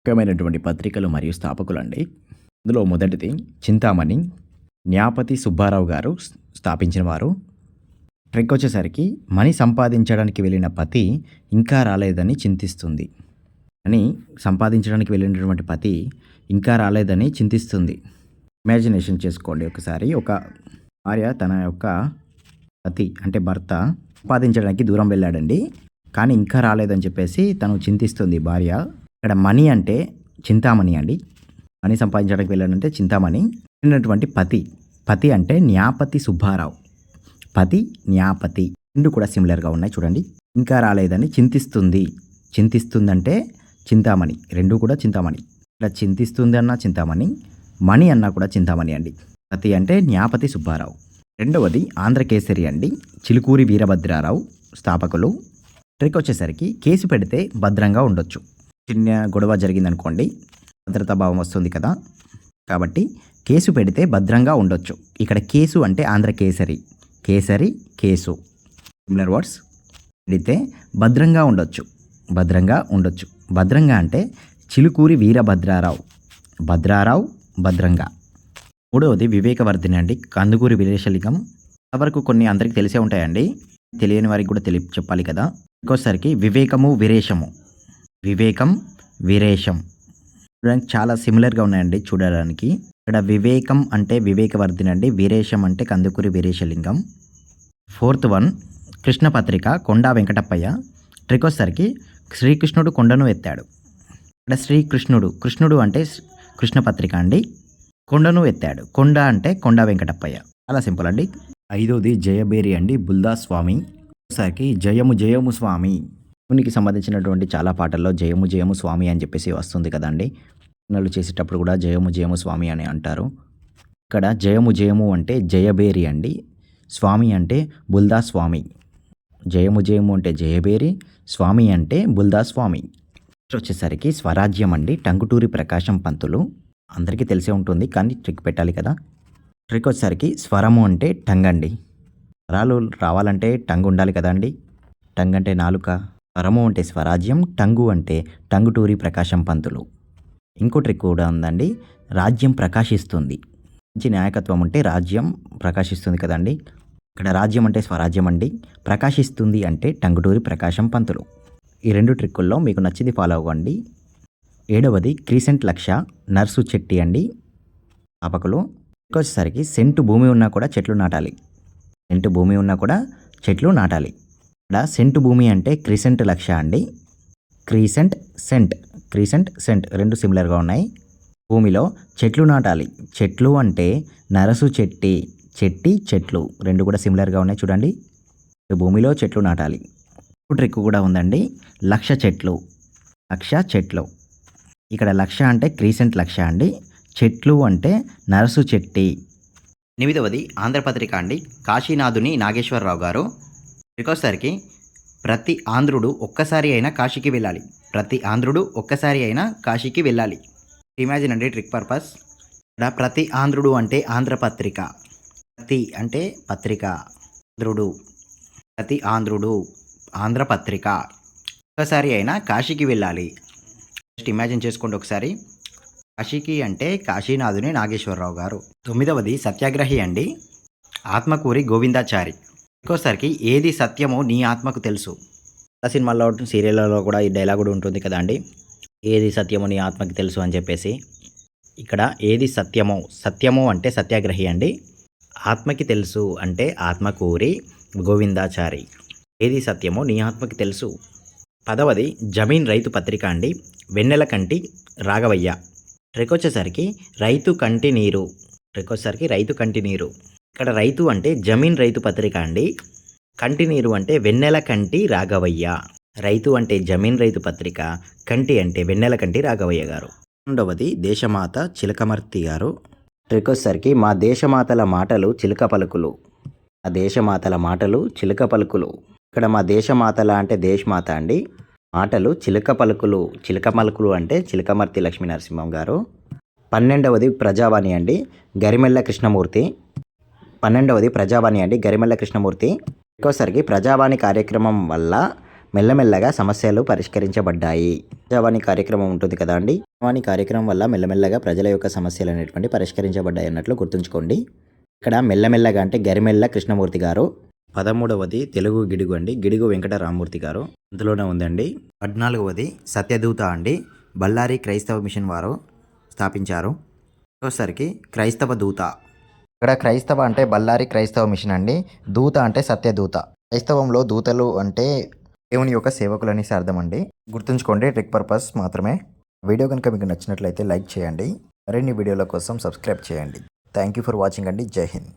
ముఖ్యమైనటువంటి పత్రికలు మరియు స్థాపకులు అండి ఇందులో మొదటిది చింతామణి న్యాపతి సుబ్బారావు గారు స్థాపించిన వారు. ట్రిక్ వచ్చేసరికి మనీ సంపాదించడానికి వెళ్ళిన పతి ఇంకా రాలేదని చింతిస్తుంది. అని సంపాదించడానికి వెళ్ళినటువంటి పతి ఇంకా రాలేదని చింతిస్తుంది. ఇమాజినేషన్ చేసుకోండి ఒకసారి. ఒక భార్య తన యొక్క పతి అంటే భర్త సంపాదించడానికి దూరం వెళ్ళాడండి. కానీ ఇంకా రాలేదని చెప్పేసి తను చింతిస్తుంది భార్య. ఇక్కడ మనీ అంటే చింతామణి అండి. మనీ సంపాదించడానికి వెళ్ళాడంటే చింతామణి. ఉన్నటువంటి పతి. పతి అంటే న్యాపతి సుబ్బారావు. పతి న్యాపతి రెండు కూడా సిమిలర్గా ఉన్నాయి చూడండి. ఇంకా రాలేదని చింతిస్తుంది. చింతిస్తుందంటే చింతామణి. రెండు కూడా చింతామణి. ఇక్కడ చింతిస్తుంది అన్న చింతామణి. మణి అన్న కూడా చింతామణి అండి. పతి అంటే న్యాపతి సుబ్బారావు. రెండవది ఆంధ్రకేసరి అండి. చిలుకూరి వీరభద్రారావు స్థాపకులు. ట్రిక్ వచ్చేసరికి కేసు పెడితే భద్రంగా ఉండొచ్చు. చిన్న గొడవ జరిగిందనుకోండి భద్రతా భావం వస్తుంది కదా. కాబట్టి కేసు పెడితే భద్రంగా ఉండొచ్చు. ఇక్కడ కేసు అంటే Andhra Kesari. Kesari case. Similar words పెడితే భద్రంగా ఉండొచ్చు. భద్రంగా ఉండొచ్చు. భద్రంగా అంటే చిలుకూరి వీరభద్రారావు. భద్రారావు భద్రంగా. మూడవది వివేకవర్ధిని అండి. కందుకూరి వీరేశలింగం వరకు కొన్ని అందరికీ తెలిసే ఉంటాయండి. తెలియని వారికి కూడా తెలియ చెప్పాలి కదా. ఇంకోసారికి వివేకము విరేషము వివేకం విరేషం చూడడానికి చాలా సిమిలర్గా ఉన్నాయండి చూడడానికి. ఇక్కడ వివేకం అంటే వివేకవర్ధిని అండి వీరేశం అంటే Kandukuri Veeresalingam. Fourth one Krishna Patrika Konda Venkatappayya. Trick వచ్చేసరికి శ్రీకృష్ణుడు కొండను ఎత్తాడు. ఇక్కడ శ్రీకృష్ణుడు కృష్ణుడు అంటే కృష్ణపత్రిక కృష్ణ పత్రిక అండి. కొండను ఎత్తాడు. కొండ అంటే కొండ వెంకటప్పయ్య. చాలా సింపుల్ అండి. ఐదోది జయబేరి అండి బుల్దా స్వామి. ఒకసారికి జయము జయము స్వామి. మునికి సంబంధించినటువంటి చాలా పాటల్లో జయము జయము స్వామి అని చెప్పేసి వస్తుంది కదండి. నలు చేసేటప్పుడు కూడా జయము జయము స్వామి అని అంటారు. ఇక్కడ జయము జయము అంటే జయబేరి అండి. స్వామి అంటే బుల్దా స్వామి. జయము జయము అంటే జయబేరి స్వామి అంటే బుల్దా స్వామి. వచ్చేసరికి స్వరాజ్యం అండి. టంగుటూరి ప్రకాశం పంతులు. అందరికీ తెలిసే ఉంటుంది కానీ ట్రిక్ పెట్టాలి కదా. ట్రిక్ వచ్చేసరికి స్వరము అంటే టంగ్ అండి. స్వరాలు రావాలంటే టంగ్ ఉండాలి కదండి టంగ్ అంటే నాలుక. స్వరము అంటే స్వరాజ్యం టంగు అంటే టంగుటూరి ప్రకాశం పంతులు. ఇంకో ట్రిక్ కూడా ఉందండి. రాజ్యం ప్రకాశిస్తుంది. మంచి నాయకత్వం ఉంటే రాజ్యం ప్రకాశిస్తుంది కదండి. ఇక్కడ రాజ్యం అంటే స్వరాజ్యం అండి. ప్రకాశిస్తుంది అంటే టంగుటూరి ప్రకాశం పంతులు. ఈ రెండు ట్రిక్కుల్లో మీకు నచ్చింది ఫాలో అవ్వండి. ఏడవది క్రీసెంట్ లక్ష నర్సు చెట్టి అండి. ఆపకులు. వచ్చేసరికి సెంటు భూమి ఉన్నా కూడా చెట్లు నాటాలి. సెంటు భూమి ఉన్నా కూడా చెట్లు నాటాలి. ఇక్కడ సెంటు భూమి అంటే క్రీసెంట్ లక్ష అండి. క్రీసెంట్ సెంట్ క్రీసెంట్ సెంట్ రెండు సిమిలర్గా ఉన్నాయి. భూమిలో చెట్లు నాటాలి. చెట్లు అంటే నరసు చెట్టి చెట్టి చెట్లు రెండు కూడా సిమిలర్గా ఉన్నాయి చూడండి. భూమిలో చెట్లు నాటాలి. ట్రిక్ కూడా ఉందండి. లక్ష చెట్లు లక్ష చెట్లు. ఇక్కడ లక్ష అంటే క్రీసెంట్ లక్ష అండి. చెట్లు అంటే నరసు చెట్టి. ఎనిమిదవది ఆంధ్రపత్రిక అండి. కాశీనాథుని నాగేశ్వరరావు గారు ఇంకోసారికి ప్రతి ఆంధ్రుడు ఒక్కసారి అయినా కాశీకి వెళ్ళాలి. ప్రతి ఆంధ్రుడు ఒక్కసారి అయినా కాశీకి వెళ్ళాలి. ఇమాజిన్ అండి ట్రిక్ పర్పస్ ఇక్కడ ప్రతి ఆంధ్రుడు అంటే ఆంధ్రపత్రిక ప్రతి అంటే పత్రిక. ఆంధ్రుడు. ప్రతి ఆంధ్రుడు ఆంధ్రపత్రిక ఒక్కసారి అయినా కాశీకి వెళ్ళాలి. జస్ట్ ఇమాజిన్ చేసుకోండి ఒకసారి. కాశీకి అంటే కాశీనాథుని నాగేశ్వరరావు గారు. తొమ్మిదవది సత్యాగ్రహి అండి. ఆత్మకూరి గోవిందాచారి. ఇంకోసారికి ఏది సత్యమో నీ ఆత్మకు తెలుసు. సినిమాల్లో సీరియళ్ళలో కూడా ఈ డైలాగ్ కూడా ఉంటుంది కదా అండి. ఏది సత్యమో నీ ఆత్మకి తెలుసు అని చెప్పేసి. ఇక్కడ ఏది సత్యమో సత్యమో అంటే సత్యాగ్రహి అండి. ఆత్మకి తెలుసు అంటే ఆత్మకూరి గోవిందాచారి. ఏది సత్యమో నీ ఆత్మకి తెలుసు. పదవది జమీన్ రైతు పత్రిక అండి. వెన్నెల కంటి రాఘవయ్య. ట్రెక్ వచ్చేసరికి రైతు కంటి నీరు. ట్రెక్ వచ్చేసరికి రైతు కంటి నీరు. ఇక్కడ రైతు అంటే జమీన్ రైతు పత్రిక అండి. కంటి నీరు అంటే వెన్నెల కంటి రాఘవయ్య. రైతు అంటే జమీన్ రైతు పత్రిక కంటి అంటే వెన్నెల కంటి రాఘవయ్య గారు. రెండవది దేశమాత చిలకమర్తి గారు. ట్రికొసరికి మా దేశమాతల మాటలు చిలక పలుకులు. ఆ దేశమాతల మాటలు చిలక పలుకులు. ఇక్కడ మా దేశమాతల అంటే దేశమాత అండి. మాటలు చిలక పలుకులు. చిలక పలుకులు అంటే చిలకమర్తి లక్ష్మీ నరసింహం గారు. పన్నెండవది ప్రజావాణి అండి. గరిమెల్ల కృష్ణమూర్తి. పన్నెండవది ప్రజావాణి అండి. గరిమెల్ల కృష్ణమూర్తి. ఇంకోసరికి ప్రజావాణి కార్యక్రమం వల్ల మెల్లమెల్లగా సమస్యలు పరిష్కరించబడ్డాయి. ప్రజావాణి కార్యక్రమం ఉంటుంది కదా అండి? ప్రజావాణి కార్యక్రమం వల్ల మెల్లమెల్లగా ప్రజల యొక్క సమస్యలు అనేటువంటి పరిష్కరించబడ్డాయి అన్నట్లు గుర్తుంచుకోండి. ఇక్కడ మెల్లమెల్లగా అంటే గరిమెల్ల కృష్ణమూర్తి గారు. పదమూడవది తెలుగు గిడుగు అండి. గిడుగు వెంకట రామమూర్తి గారు. అందులోనే ఉందండి. పద్నాలుగవది సత్యదూత అండి. బళ్ళారి క్రైస్తవ మిషన్ వారు స్థాపించారు. ఒకసారికి క్రైస్తవ దూత. ఇక్కడ క్రైస్తవ అంటే బళ్ళారి క్రైస్తవ మిషన్ అండి. దూత అంటే సత్యదూత. క్రైస్తవంలో దూతలు అంటే దేవుని యొక్క సేవకులు అనేసి అర్థం అండి. గుర్తుంచుకోండి ట్రిక్ పర్పస్ మాత్రమే. వీడియో కనుక మీకు నచ్చినట్లయితే లైక్ చేయండి. మరిన్ని వీడియోల కోసం సబ్స్క్రైబ్ చేయండి. థ్యాంక్ యూ ఫర్ వాచింగ్ అండి. జై హింద్.